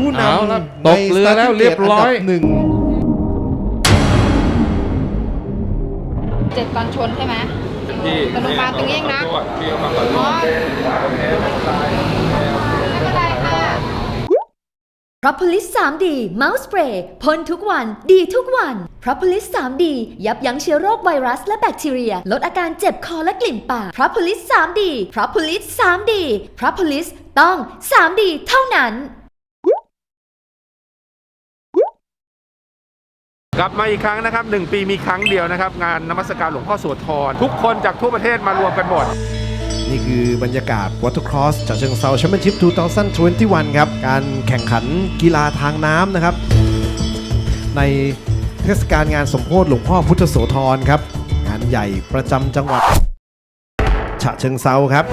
ผู้นเอาละำตกเรือแล้วเรียบร้อย ใน starting gate นดัหนึ่งเจ็บตอนชนใช่ไหมพี่แต่ลงมาตรงนี้เองนะพี่เอามาขอโทอ๋อษไม่เป็นไรค่ะ p r o p o l i s 3D เมาส์สเปรย์พ่นทุกวัน ดีทุกวัน p r o p o l i s 3D ยับยั้งเชื้อโรคไวรัสและแบคทีเรีย ลดอาการเจ็บคอและกลิ่นปาก p r o p o l i s 3D p r o p o l i s 3D p r o p o l i s ต้อง 3D เท่านั้น กลับมาอีกครั้งนะครับหนึ่งปีมีครั้งเดียวนะครับ งานนมัสการหลวงพ่อโสธรทุกคนจากทั่วประเทศมารวมกันหมด นี่คือบรรยากาศ Watercross จากเชิงเซาแชมเปี้ยนชิพ 2021 ครับ การแข่งขันกีฬาทางน้ำนะครับ ในเทศกาลงานสมโพธิหลวงพ่อพุทธโสธรครับ งานใหญ่ประจำจังหวัดฉะเชิงเซาครับ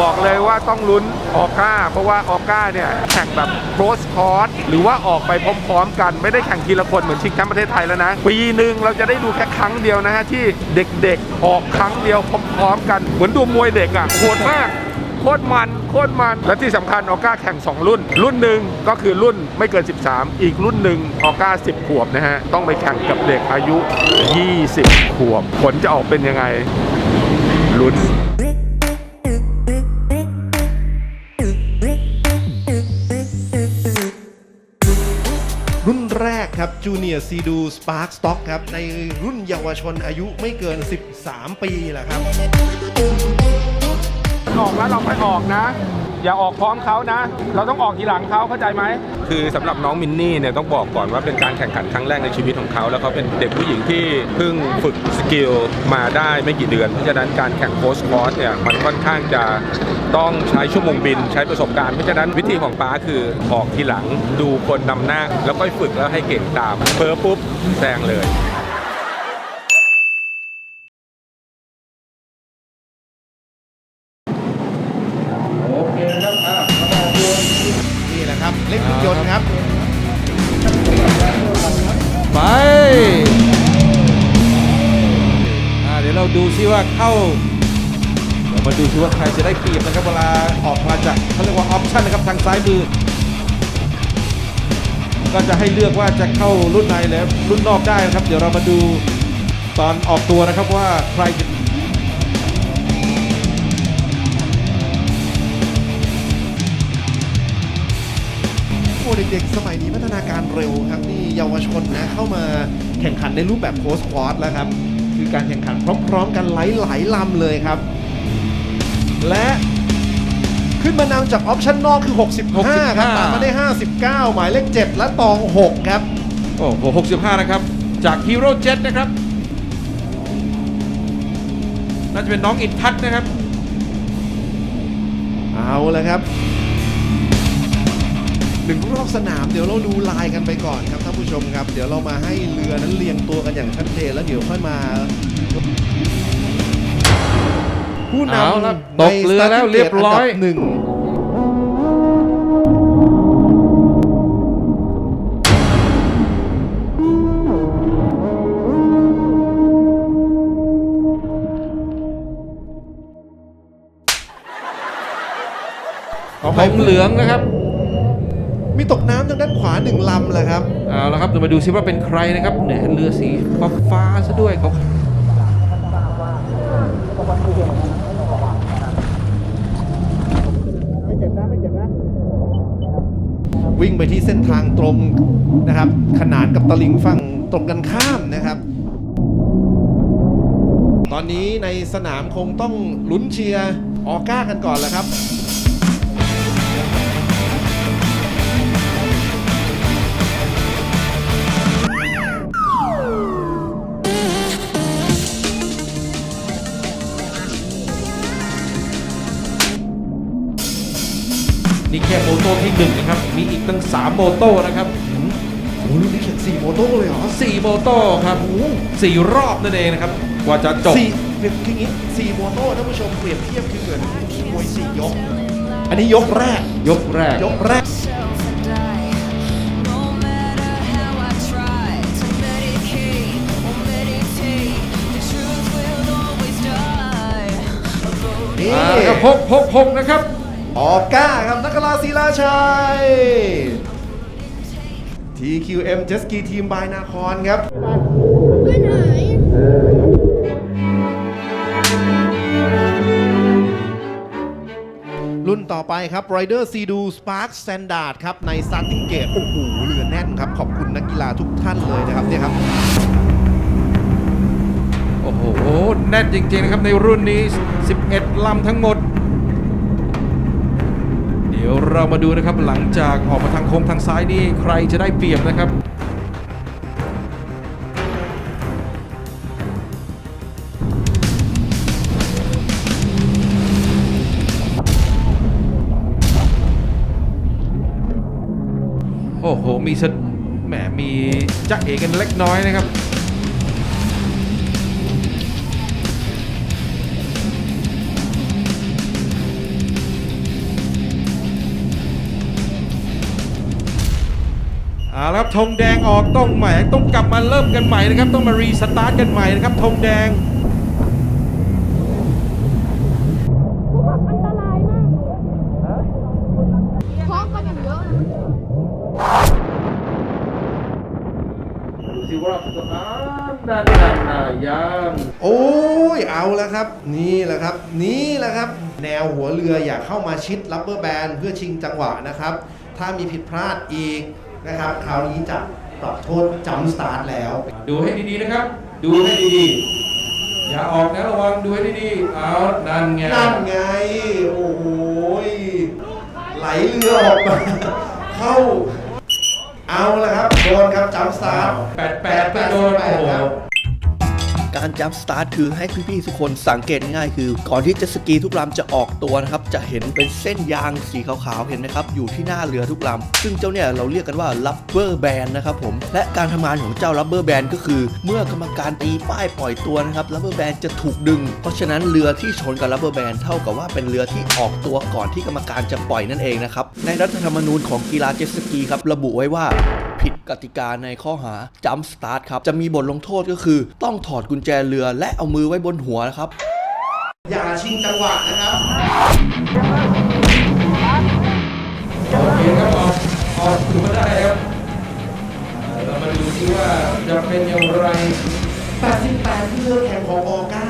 บอกเลยว่าต้องลุ้นออก้า เพราะว่าออก้าเนี่ยแข่งแบบโรสคอร์สหรือว่าออกไปพร้อมๆกันไม่ได้แข่งทีละคนเหมือนชิงแชมป์ประเทศไทยแล้วนะ ปีหนึ่งเราจะได้ดูแค่ครั้งเดียวนะฮะที่เด็กๆ ออกครั้งเดียวพร้อมๆกัน เหมือนดูมวยเด็กอะ่ะโหดมากโคตรมันโคตรมัน และที่สำคัญออก้าแข่ง 2 รุ่น รุ่นหนึ่งก็คือรุ่นไม่เกิน 13 อีกรุ่นหนึ่งออก้า10 ขวบนะฮะ ต้องไปแข่งกับเด็กอายุ 20 ขวบ ผลจะออกเป็นยังไงลุ้น ครับจูเนียร์ซีดูสปาร์คสต็อกครับ ในรุ่นเยาวชนอายุไม่เกิน 13 ปีแหละครับ ออกแล้วเราไปออกนะ อย่าออกพร้อมเขานะ เราต้องออกทีหลังเขาเข้าใจไหม คือสำหรับน้องมินนี่เนี่ยต้องบอกก่อนว่าเป็นการแข่งขันครั้งแรกในชีวิตของเขา แล้วเขาเป็นเด็กผู้หญิงที่เพิ่งฝึกสกิลมาได้ไม่กี่เดือน เพราะฉะนั้นการแข่งโพสต์คอร์สเนี่ยมันค่อนข้างจะต้องใช้ชั่วโมงบินใช้ประสบการณ์ เพราะฉะนั้นวิธีของป้าคือออกทีหลังดูคนนำหน้า แล้วก็ฝึกแล้วให้เก่งตามเพอปุ๊บแซงเลย ว่าเข้าเรามาดูว่าใครจะได้เปรียบนะครับเวลาออกมาจากเขาเรียกว่าออปชั่นนะครับทางซ้ายมือ ก็จะให้เลือกว่าจะเข้ารุ่นในหรือรุ่นนอกได้นะครับ เดี๋ยวเรามาดูตอนออกตัวนะครับว่าใครจะโอ้เด็กๆสมัยนี้พัฒนาการเร็วครับ นี่เยาวชนนะเข้ามาแข่งขันในรูปแบบโค้ชควอตแล้วครับ คือการแข่งขันพร้อมๆกันหลายๆลำเลยครับ และขึ้นมานำจากออปชั่นนอกคือ 65 ครับ65ตามมาได้ 59 หมายเลข 7 และตอง 6 ครับ โอ้โห65 นะครับ จากฮีโร่เจ็ตนะครับ น่าจะเป็นน้องอินทัศน์นะครับ เอาละครับหนึ่งรอบสนามเดี๋ยวเราดูลายกันไปก่อนครับท่าน ผู้ชมครับ เดี๋ยวเรามาให้เรือนั้นเรียงตัวกันอย่างชัดเจนแล้วเดี๋ยวค่อยมา ผู้นเอาละำตกเรือแล้วในเรียบร้อยนดัหนึ่งผมเหลืองนะครับ มีตกน้ำทางด้านขวาหนึ่งลำแหละครับเอาละครับเดี๋ยวมาดูซิว่าเป็นใครนะครับเนี่ยเรือสีฟ้าฟ้าๆซะด้วยเขาวิ่งไปที่เส้นทางตรงนะครับ ขนานกับตลิ่งฝั่งตรงกันข้ามนะครับ ตอนนี้ในสนามคงต้องลุ้นเชียร์ออก้ากันก่อนแหละครับ แค่โมโต้ที่หนึ่งนะครับ มีอีกตั้งสามโมโต้นะครับโอ้รุ่นนี้เขียนสี่โมโต้เลยเหรอสี่โมโต้ครับสี่รอบนั่นเองนะครับ กว่าจะจบสี่เปรียบคืออย่างนี้สี่โมโต้ท่านผู้ชมเปรียบเทียบคือเหมือนมวยสี่ยก อันนี้ยกแรก ยกแรก ยกแรก No matter how I try to medicate or meditate, the truth will always die. นี่อ่าครับหกหกหกนะครับ ออก้าครับนักกลาศิลาชัย TQM Jet Ski Team by นาคอนครับรุ่นต่อไปครับ Rider s e d o Spark Standard ครับ ใน Starting Gate โอ้โหเรือแน่นครับ ขอบคุณนักกีฬาทุกท่านเลยนะครับเนี่ยครับ โอ้โห แน่นจริงๆนะครับในรุ่นนี้ 11 ลำทั้งหมด ดี๋ยวเรามาดูนะครับหลังจากออกมาทางโค้งทางซ้ายนี่ใครจะได้เปรียบนะครับโอ้โห มีสแหมมีจ๊ะเอกันเล็กน้อยนะครับ เอาละครับธงแดงออกต้องใหม่ต้องกลับมาเริ่มกันใหม่นะครับ ต้องมารีสตาร์ทกันใหม่นะครับธงแดงท้องก็ยังเยอะนะดูสิว่าสตาร์ทนั่นนั่นน่ะยังโอ้ยเอาแล้วครับ นี่แหละครับ นี่แหละครับ แนวหัวเรืออย่าเข้ามาชิดลับเบอร์แบนเพื่อชิงจังหวะนะครับ ถ้ามีผิดพลาดอีก นะครับ คราวนี้จะปรับโทษจัมป์สตาร์ทแล้ว ดูให้ดีๆนะครับ ดูให้ดีๆ อย่าออกนะระวังดูให้ดีๆ เอานั่นไงนั่นไง โอ้โหยไหลเรือออกมาเข้า เอาละครับ โดนครับจัมป์สตาร์ทแปดแปดไปโดนแปโอ้ดโหครับ การจัมป์สตาร์ทคือให้พี่ๆทุกคนสังเกตง่ายคือ ก่อนที่จะสกีทุกลำจะออกตัวนะครับ จะเห็นเป็นเส้นยางสีขาวๆ เห็นไหมครับ อยู่ที่หน้าเรือทุกลำ ซึ่งเจ้าเนี่ยเราเรียกกันว่า rubber band นนะครับผม และการทำงานของเจ้า rubber band ก็คือ เมื่อกรรมการตีป้ายปล่อยตัวนะครับ rubber band จะถูกดึง เพราะฉะนั้นเรือที่ชนกับ rubber band เท่ากับว่าเป็นเรือที่ออกตัวก่อนที่กรรมการจะปล่อยนั่นเองนะครับ ในรัฐธรรมนูญของกีฬาเจ็ตสกีครับระบุไว้ว่า ผิดกติกาในข้อหาจัม p สตาร์ทครับ จะมีบทลงโทษก็คือ ต้องถอดกุญแจเรือและเอามือไว้บนหัวนะครับ อย่าชิงจังหวะนะครับโอเคครับออกออกถือว่าได้ครับอ่าเรามาดูที่ว่าจะเป็นอย่างไร88ที่เรือแข่งของออก้า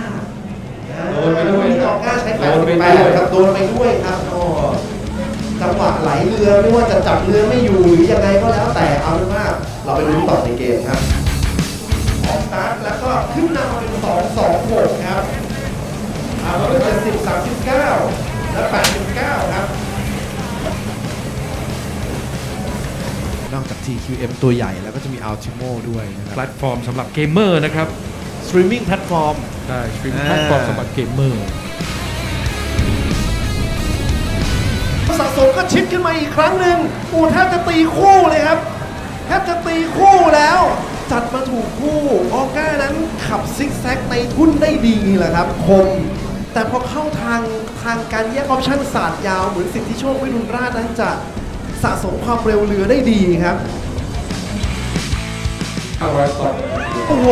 โดนไปด้วยออก้าใช้โดนไปด้วย88ครับโดนไปด้วยครับก็ จังหวะไหลเรือไม่ว่าจะจับเรือไม่อยู่หรือยังไงก็แล้วแต่เอาเป็นว่าเราไปลุ้นต่อในเกมครับออกสตาร์ทแล้วก็ขึ้นนำเป็น2 2 6ครับเอาแล้วก็70 39และ89ครับนอกจาก TQM ตัวใหญ่แล้วก็จะมี Ultimo ด้วยนะคแพลรับตฟอร์มสำหรับเกมเมอร์นะครับ Streaming Platform ใช่สตรีมอ่าแพลตฟอร์มสำหรับเกมเมอร์ สะสมก็ชิดขึ้นมาอีกครั้งหนึ่งโอ้แทบจะตีคู่เลยครับแทบจะตีคู่แล้ว จัดมาถูกคู่ออก้านั้นขับซิกแซกในทุ่นได้ดีแหละครับคมแต่พอเข้าทางทางการแยกออปชั่นศาสตร์ยาวเหมือนสิทธิโชควิรุณราชนั้นจะสะสมความเร็วเรือได้ดีครับเอาไว้ต่อโอ้โห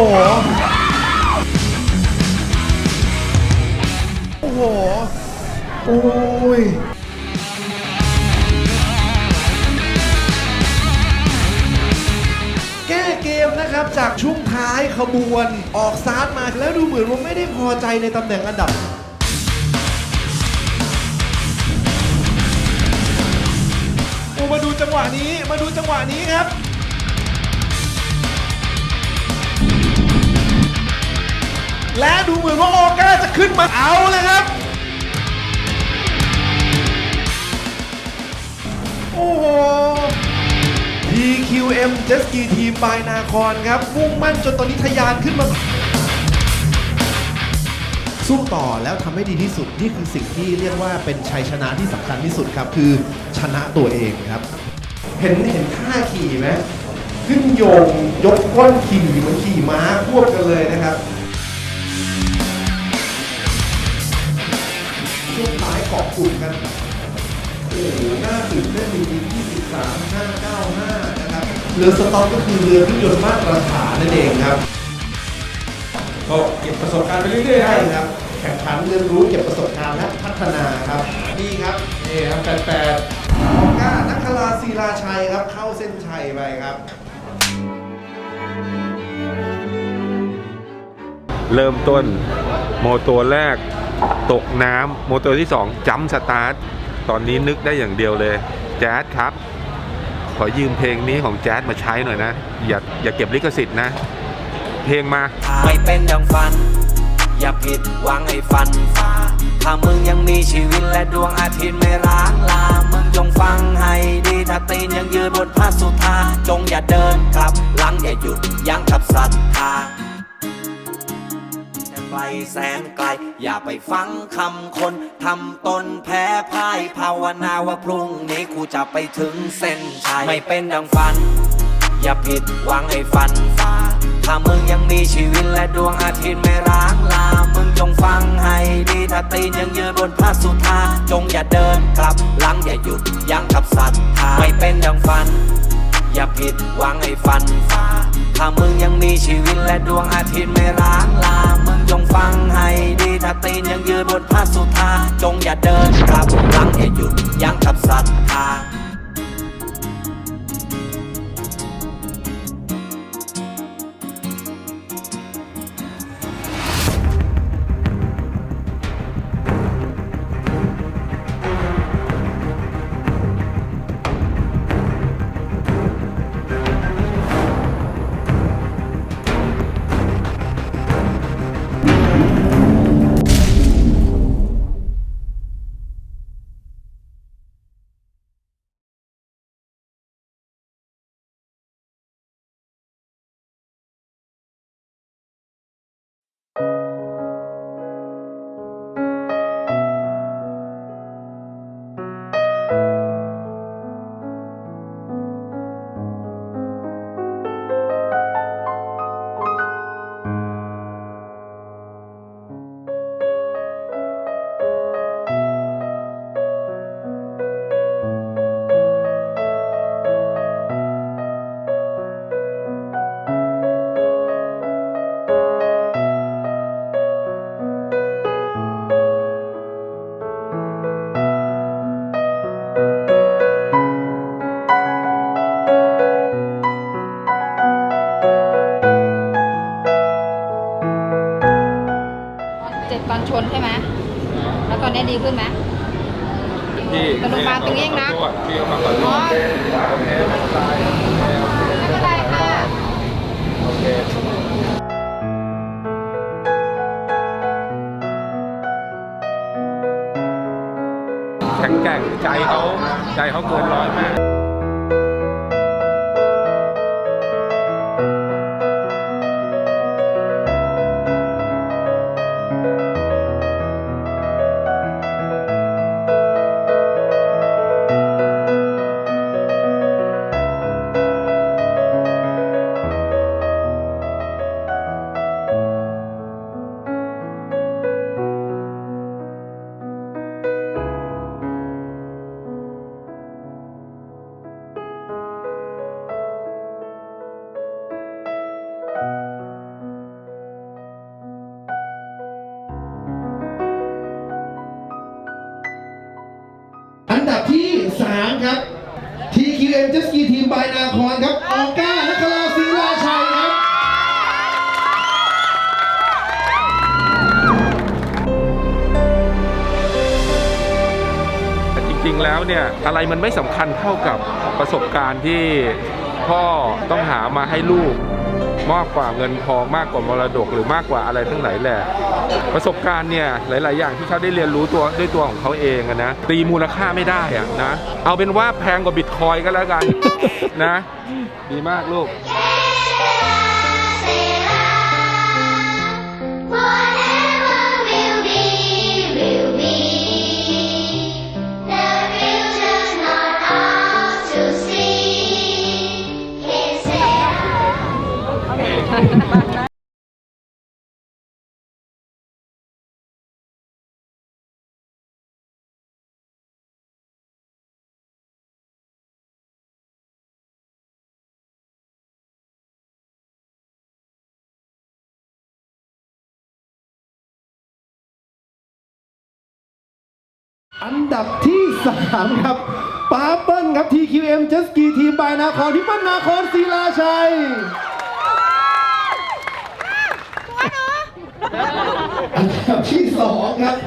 โอ้โห โอ้ย เกมนะครับ จากช่วงท้ายขบวนออกซาร์มาแล้วดูเหมือนว่าไม่ได้พอใจในตำแหน่งอันดับ โอ้มาดูจังหวะนี้มาดูจังหวะนี้ครับ และดูเหมือนว่าออก้าจะขึ้นมาเอาเลยครับ โอ้โห TQM Jet Ski Team บายนาคอนครับมุ่งมั่นจนตอนนี้ทะยานขึ้นมา สู้ต่อแล้วทำให้ดีที่สุด นี่คือสิ่งที่เรียกว่าเป็นชัยชนะที่สำคัญที่สุดครับ คือชนะตัวเองครับ เห็นเห็นท่าขี่ไหมขึ้นโยงยกก้นขี่เหมือนขี่ม้าควบกันเลยนะครับช่วงท้ายเกาะกลุ่มกัน น้าตื่นเต้นจริงๆ23595 นะครับ เรือสต็อกก็คือเรือที่ยนต์มาตรฐานนั่นเองครับ ก็เก็บประสบการณ์ไปเรื่อยๆใช่ครับ แข่งขันเรียนรู้เก็บประสบการณ์และพัฒนาครับ นี่ครับนี่ครับแปดแปดออก้านักคลาศิลาชัยครับ เข้าเส้นชัยไปครับเริ่มต้น โมตัวแรก ตกน้ำโมตัวที่ 2 จัมสตาร์ท ตอนนี้นึกได้อย่างเดียวเลย แจ๊สครับ ขอยืมเพลงนี้ของแจ๊สมาใช้หน่อยนะ อย่าอย่าเก็บลิขสิทธิ์นะ เพลงมา ไม่เป็นดังฝัน อย่าผิดหวังให้ฝันฟ้าถ้ามึงยังมีชีวิตและดวงอาทิตย์ไม่ร้างลา มึงจงฟังให้ดีถ้าตีนยังยืนบนผ้าสุธาจงอย่าเดินกลับหลังอย่าหยุดยั้งกับศรัทธา ลแสนไกล อย่าไปฟังคำคนทำตนแพ้พ่ายภาวนาว่าพรุ่งนี้กูจะไปถึงเส้นชัยไม่เป็นดังฝัน อย่าผิดหวังให้ฝันฟ้าถ้ามึงยังมีชีวิตและดวงอาทิตย์ไม่ร้างลา มึงจงฟังให้ดีถ้าตีนยังยืนบนพระสุธาจงอย่าเดินกลับหลังอย่าหยุดยั้งกับศรัทธาไม่เป็นดังฝัน อย่าผิดหวังให้ฝันฟ้า ถ้ามึงยังมีชีวิตและดวงอาทิตย์ไม่ร้างลา มึงจงฟังให้ดีถ้าตีนยังยืนบนพระสุธาจงอย่าเดินกลับหลังอย่าหยุดยั้งกับศรัทธา วตอนนี้ดีขึ้นไหมที่ไปโรงพยาบาลตรงนี้เองนะที่เขามาขอโทอ๋อษโอเคไม่เป็นไรไม่เป็นไรค่ะ โอเคแข็งแกร่งใจเขาใจเขาเกิน 3 ครับ TQM Jet Ski Team บายนาคอนครับออก้านักคลาศิลาชัยครับแต่จริงๆแล้วเนี่ย อะไรมันไม่สำคัญเท่ากับประสบการณ์ที่พ่อต้องหามาให้ลูก มากกว่าเงินทองมากกว่ามรดกหรือมากกว่าอะไรทั้งหลายแหละประสบการณ์เนี่ยหลาย ๆ อย่างที่เขาได้เรียนรู้ตัวด้วยตัวของเขาเองนะตีมูลค่าไม่ได้อะนะเอาเป็นว่าแพงกว่าบิตคอยก็แล้วกันนะ ดีมากลูก อันดับที่ 3 ครับป้าเปิ้ลครับ TQM เจสกีทีมบายนาครที่เปิ้ลนาครศิลาชัย อันดับที่สองครับ